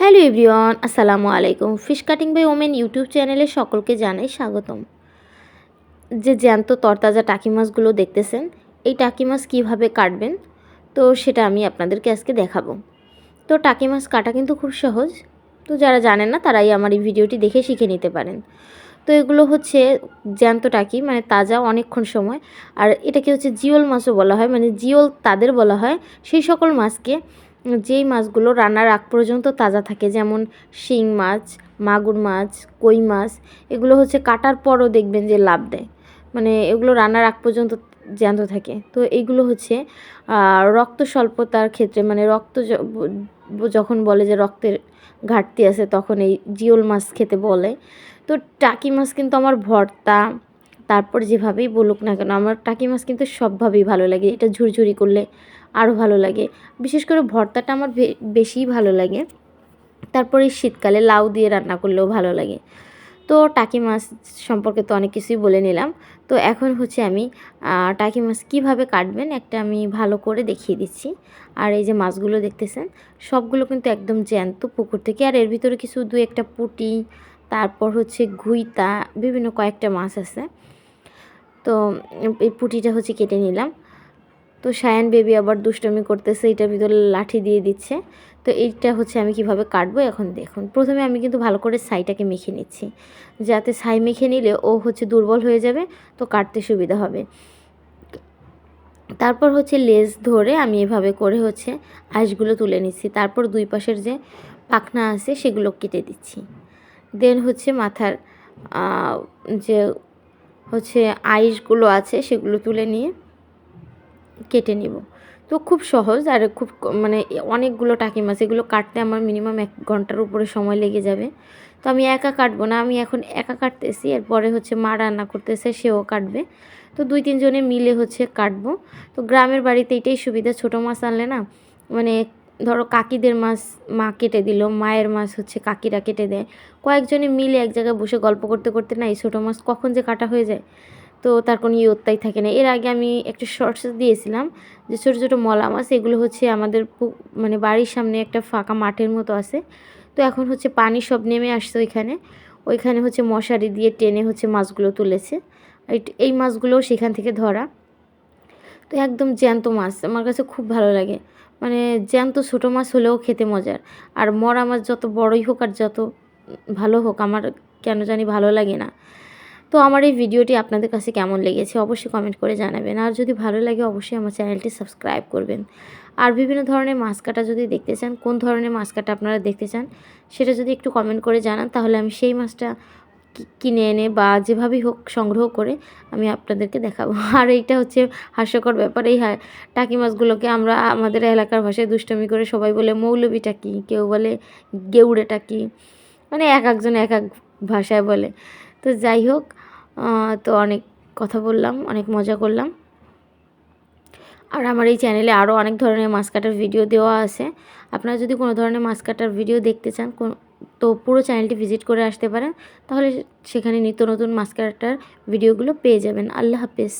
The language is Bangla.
হ্যালো এভরিওয়ান, আসসালামু আলাইকুম। Fish cutting by women YouTube চ্যানেলে সকলকে জানাই স্বাগতম। যে জ্যান্ত তরতাজা টাকি মাছগুলো দেখতেছেন, এই টাকি মাছ কীভাবে কাটবেন? তো সেটা আমি আপনাদেরকে আজকে দেখাবো। তো টাকি মাছ কাটা কিন্তু খুব সহজ। তো যারা জানেন না, তারাই আমার এই ভিডিওটি দেখে শিখে নিতে পারেন। তো এগুলো হচ্ছে জ্যান্ত টাকি মানে তাজা অনেকক্ষণ সময়। আর এটাকে হচ্ছে জিওল মাছও বলা হয় মানে জিওল তাদের বলা হয়। সেই সকল মাছকে যেই মাছগুলো রান্নার আগ পর্যন্ত তাজা থাকে, যেমন শিং মাছ, মাগুর মাছ, কই মাছ, এগুলো হচ্ছে কাটার পরও দেখবেন যে লাভ দেয়। মানে এগুলো রান্নার আগ পর্যন্ত জ্যান্ত থাকে। তো এইগুলো হচ্ছে রক্ত স্বল্পতার ক্ষেত্রে মানে রক্ত যখন বলে যে রক্তের ঘাটতি আছে, তখন এই জিওল মাছ খেতে বলে। তো টাকি মাছ কিন্তু আমার ভর্তা তারপর যেভাবেই বলুক না কেন, আমার টাকি মাছ কিন্তু সবভাবেই ভালো লাগে। এটা ঝুরঝুরি করলে আরও ভালো লাগে। বিশেষ করে ভর্তাটা আমার বেশিই ভালো লাগে। তারপরে শীতকালে লাউ দিয়ে রান্না করলেও ভালো লাগে। তো টাকি মাছ সম্পর্কে তো অনেক কিছুই বলে নিলাম। তো এখন হচ্ছে আমি টাকি মাছ কীভাবে কাটবেন একটা আমি ভালো করে দেখিয়ে দিচ্ছি। আর এই যে মাছগুলো দেখতেছেন, সবগুলো কিন্তু একদম জ্যান্ত পুকুর থেকে। আর এর ভিতরে কিছু দু একটা পুটি, তারপর হচ্ছে ঘুইতা, বিভিন্ন কয়েকটা মাছ আছে। তো এই পুটিটা হচ্ছে কেটে নিলাম। তো সায়ান বেবি আবার দুষ্টমি করতেছে, এটার ভিতরে লাঠি দিয়ে দিচ্ছে। তো এইটা হচ্ছে আমি কীভাবে কাটবো এখন দেখুন। প্রথমে আমি কিন্তু ভালো করে ছাইটাকে মেখে নিচ্ছি। যাতে ছাই মেখে নিলে ও হচ্ছে দুর্বল হয়ে যাবে, তো কাটতে সুবিধা হবে। তারপর হচ্ছে লেজ ধরে আমি এভাবে করে হচ্ছে আঁশগুলো তুলে নিচ্ছি। তারপর দুই পাশের যে পাখনা আছে সেগুলো কেটে দিচ্ছি। দেন হচ্ছে মাথার যে হচ্ছে আইসগুলো আছে, সেগুলো তুলে নিয়ে কেটে নিব। তো খুব সহজ আর খুব মানে অনেকগুলো টাকি মাছ, এগুলো কাটতে আমার মিনিমাম এক ঘণ্টার উপরে সময় লেগে যাবে। তো আমি একা কাটবো না, আমি এখন একা কাটতেছি, এরপরে হচ্ছে মা রান্না করতেছে, সেও কাটবে। তো দুই তিনজনে মিলে হচ্ছে কাটবো। তো গ্রামের বাড়িতে এটাই সুবিধা, ছোটো মাছ আনলে না মানে ধরো কাকিদের মাছ মা কেটে দিল, মায়ের মাছ হচ্ছে কাকিরা কেটে দেয়। কয়েকজনে মিলে এক জায়গায় বসে গল্প করতে করতে না এই ছোটো মাছ কখন যে কাটা হয়ে যায়, তো তার কোনো ইয়ত্তাই থাকে না। এর আগে আমি একটা শর্টস দিয়েছিলাম যে ছোটো ছোটো মলা মাছ, এগুলো হচ্ছে আমাদের মানে বাড়ির সামনে একটা ফাঁকা মাঠের মতো আছে। তো এখন হচ্ছে পানি সব নেমে আসছে ওইখানে। ওইখানে হচ্ছে মশারি দিয়ে টেনে হচ্ছে মাছগুলো তুলেছে। এই মাছগুলোও সেখান থেকে ধরা। তো একদম জ্যান্ত মাছ, আমার কাছে খুব ভালো লাগে। মানে জ্যান্ত ছোটো মাছ হলেও খেতে মজার। আর মরা মাছ যত বড়ই হোক আর যত ভালো হোক, আমার কেন জানি ভালো লাগে না। তো আমার এই ভিডিওটি আপনাদের কাছে কেমন লেগেছে অবশ্যই কমেন্ট করে জানাবেন। আর যদি ভালো লাগে অবশ্যই আমার চ্যানেলটি সাবস্ক্রাইব করবেন। আর বিভিন্ন ধরনের মাছ কাটা যদি দেখতে চান, কোন ধরনের মাছ কাটা আপনারা দেখতে চান, সেটা যদি একটু কমেন্ট করে জানান, তাহলে আমি সেই মাছটা কিনে এনে বা যেভাবেই হোক সংগ্রহ করে আমি আপনাদেরকে দেখাবো। আর এইটা হচ্ছে হাস্যকর ব্যাপার। এই টাকি মাছগুলোকে আমরা আমাদের এলাকার ভাষায় দুষ্টমি করে সবাই বলে মৌলবি টাকি, কেউ বলে গেউড়ে টাকি মানে এক একজন এক এক ভাষায় বলে। তো যাই হোক তো অনেক কথা বললাম, অনেক মজা করলাম। আর আমার এই চ্যানেলে আরও অনেক ধরনের মাছ কাটার ভিডিও দেওয়া আছে। আপনারা যদি কোনো ধরনের মাছ কাটার ভিডিও দেখতে চান তো পুরো চ্যানেলটি ভিজিট করে আসতে পারেন। তাহলে সেখানে নিত্য নতুন মাস্কারটার ভিডিওগুলো পেয়ে যাবেন। আল্লাহ হাফেজ।